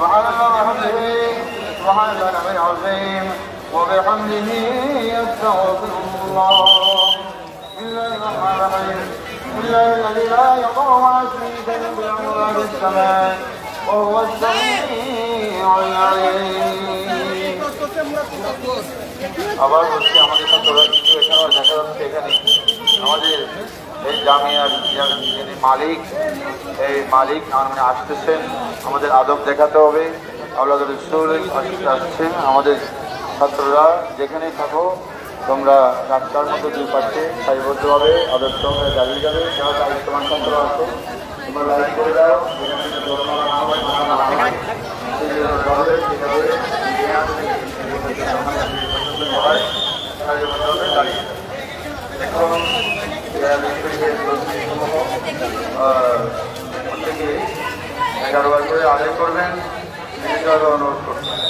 وعلى الله عظيم وعلى الله عظيم وبحمده يستغفر الله. إلا الرحمن إلا الذي لا يقع عليه ذنب عباد السماء وهو السميع العليم. আবার বলছি, আমাদের ছাত্ররা কিন্তু এখানে দেখা যাচ্ছে এখানে। আমাদের এই জামিয়ার যিনি মালিক, এই মালিক আমরা আসতেছেন, আমাদের আদব দেখাতে হবে। আল্লাহ রসুল আসছে, আমাদের ছাত্ররা যেখানেই থাকো, তোমরা রাস্তার মধ্যে দুই পাচ্ছে সারিবদ্ধভাবে আদর্শ হয়ে দাঁড়িয়ে যাবে। যারা দায়িত্ব তোমার আছে, তোমরা লাইক করে দাও। এগারো বার করে আদায় করবেন। অনুরোধ করবেন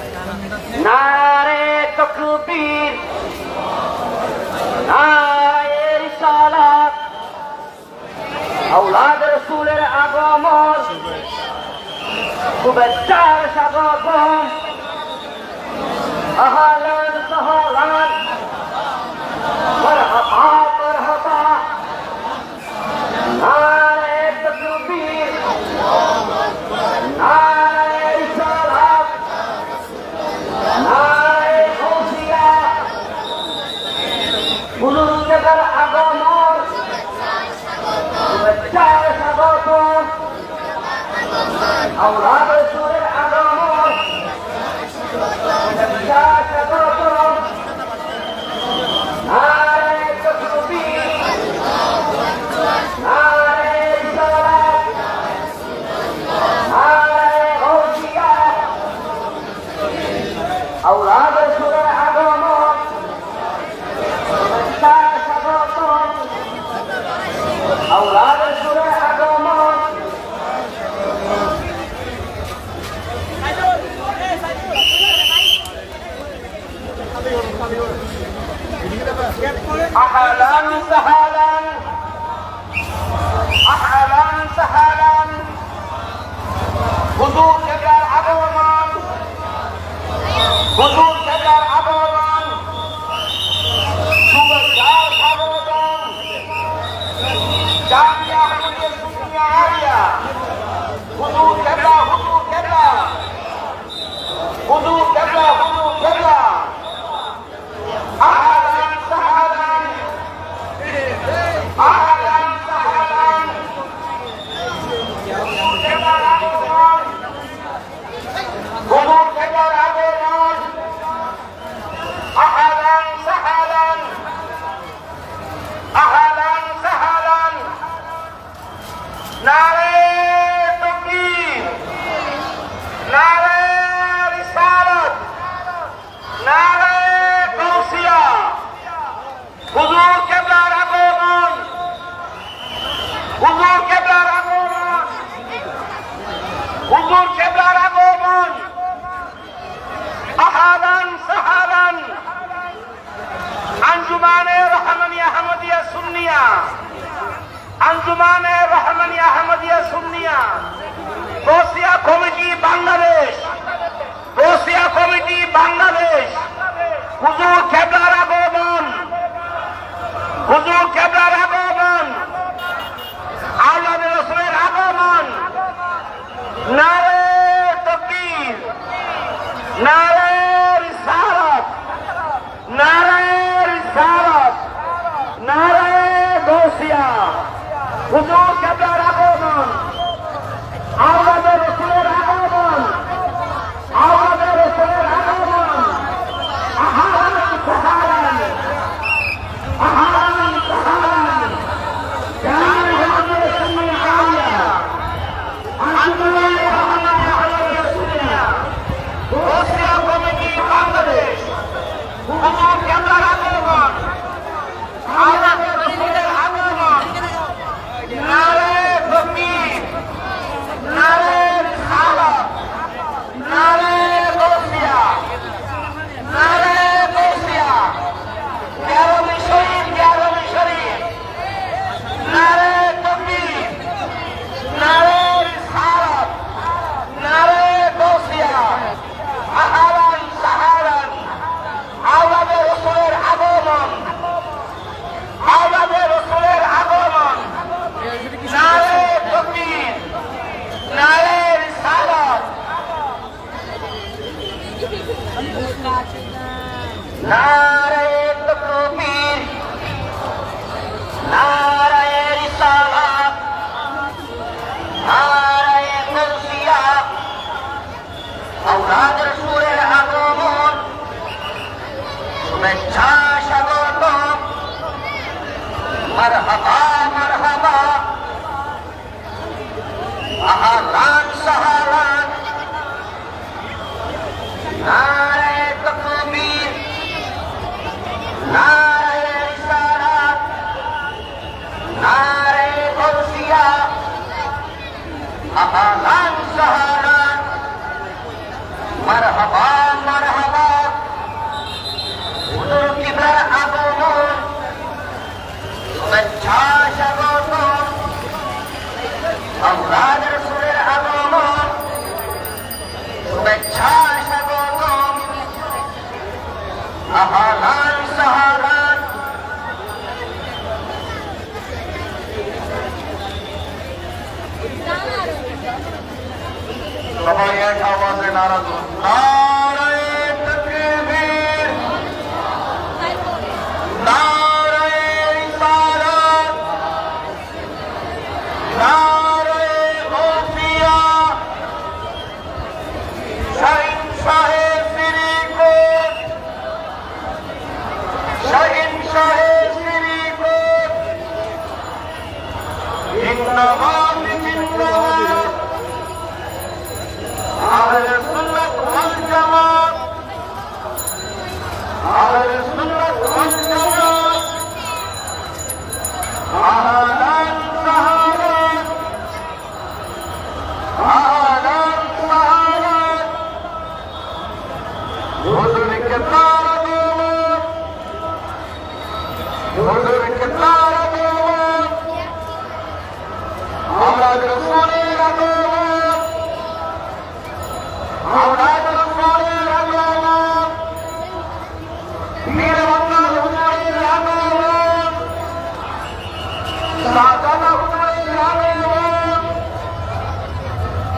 নারে তকবীর নারে রিসালাত। আওলাদ রাসূলের আগমন শুভেচ্ছার স্বাগতম। আহলান সাহলান ao জামিয়া হুজুর দুনিয়া আলিয়া হুজুর কেবলা হুজুর কেবলা হুজুর কেবলা হুজুর কেবলা Ah! সবাই এক আওয়াজে নারাজ না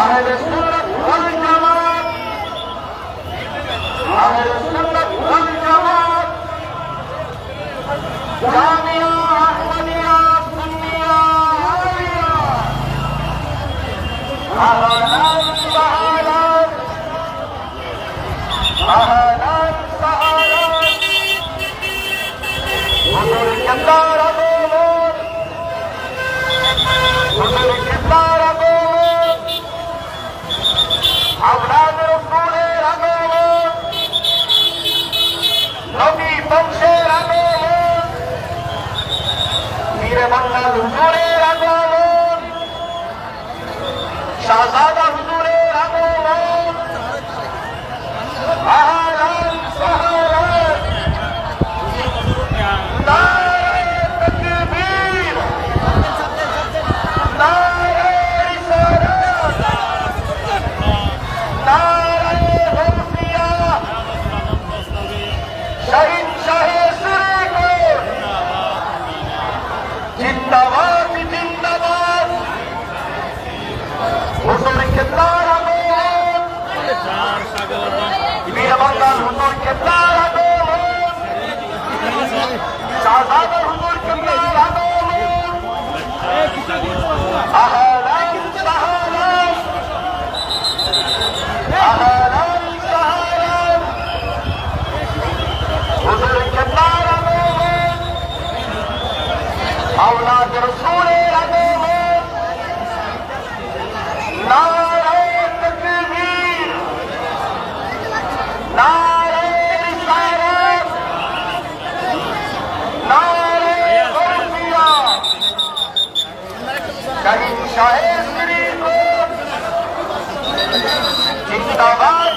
আহলে সুন্নাত ওয়াল জামাত আহলে Allah হুজুর জিন্দাবাদ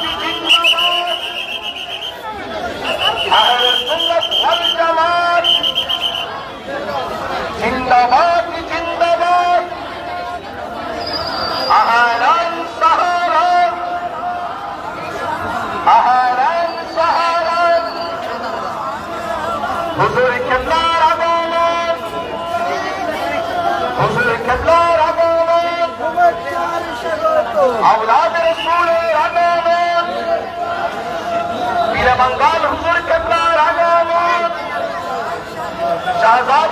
औलाद रसूल आगामत पीरा बंगाल हुजूर कबला आगामत शाहजाद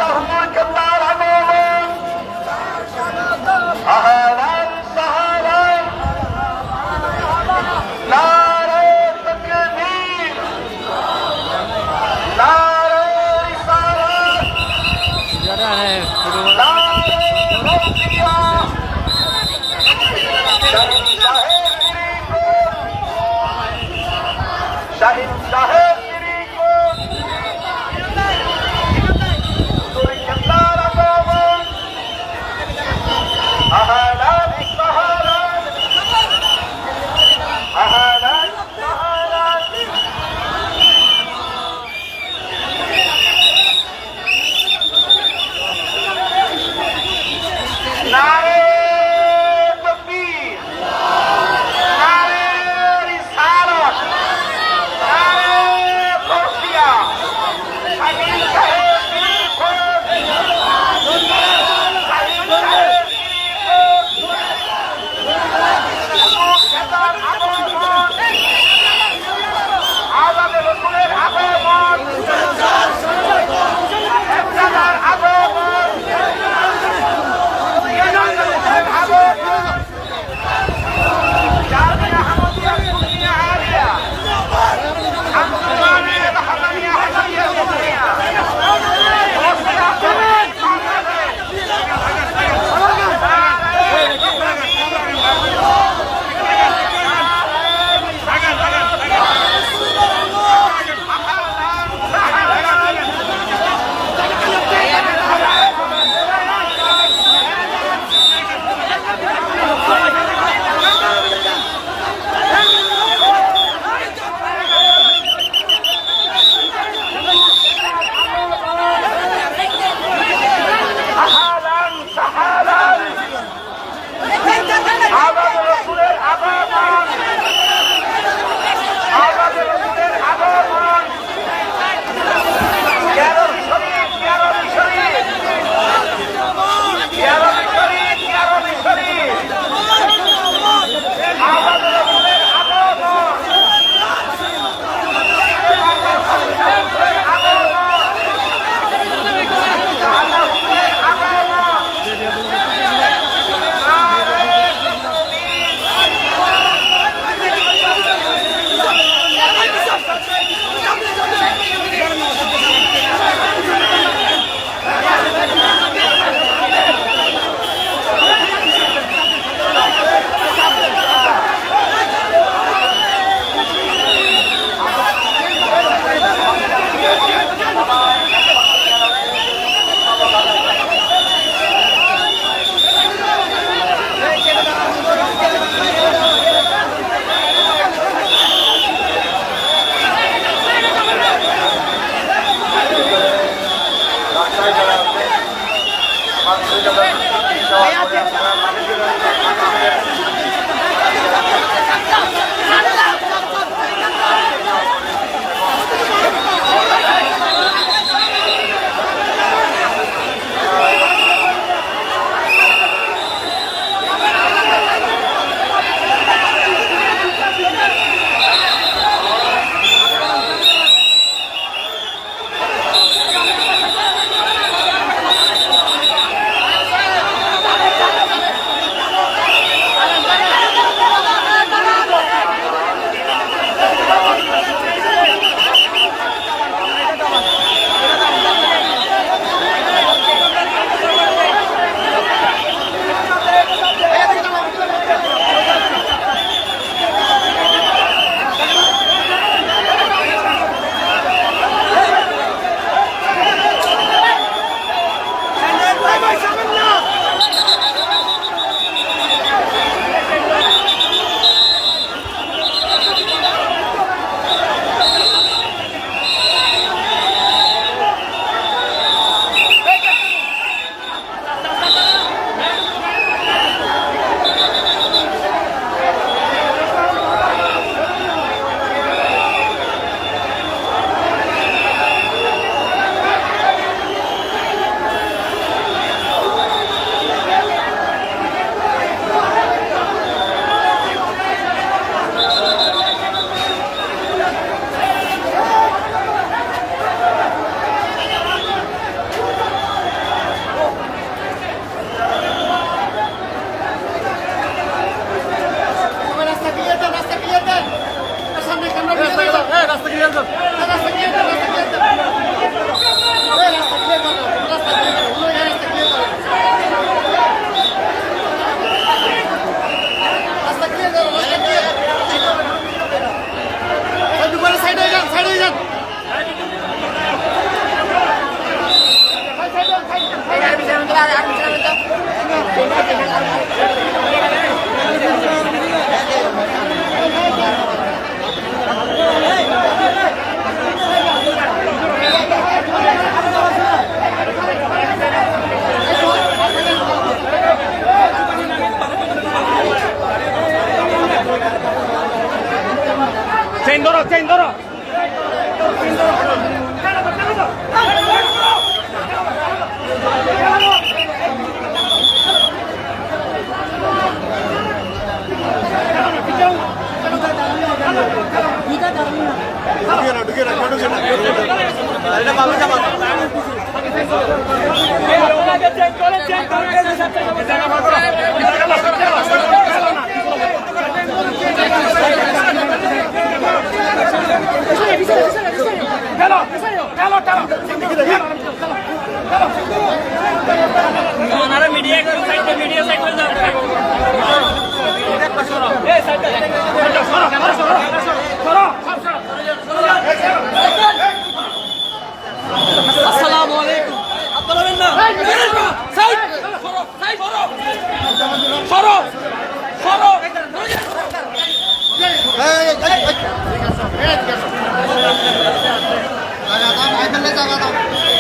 টাকা দাও